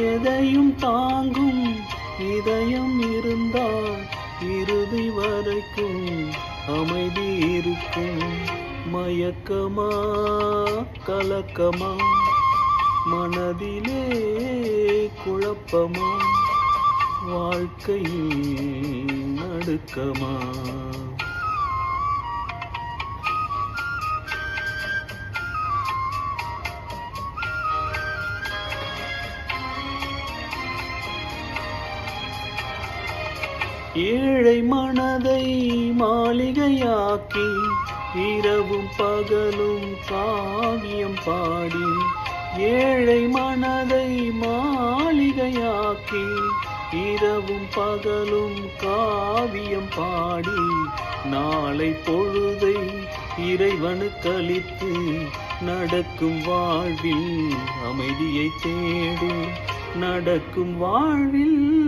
எதையும் தாங்கும் இதயம் இருந்தால் இறுதி வரைக்கும் அமைதி இருக்கும். மயக்கமா? கலக்கமா? மனதிலே குழப்பமா? வாழ்க்கையில் நடுக்கமா? ஏழை மனதை மாளிகையாக்கி இரவும் பகலும் காவியம் பாடி ஏழை மனதை மாளிகையாக்கி இரவும் பகலும் காவியம் பாடி நாளை பொழுதை இறைவனுக்களித்து நடக்கும் வாழ்வில் அமைதியை தேடி நடக்கும் வாழ்வில்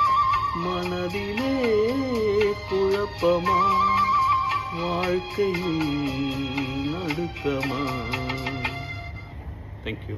குழப்பமா வாழ்க்கையில் நடுக்கமா? தேங்க்யூ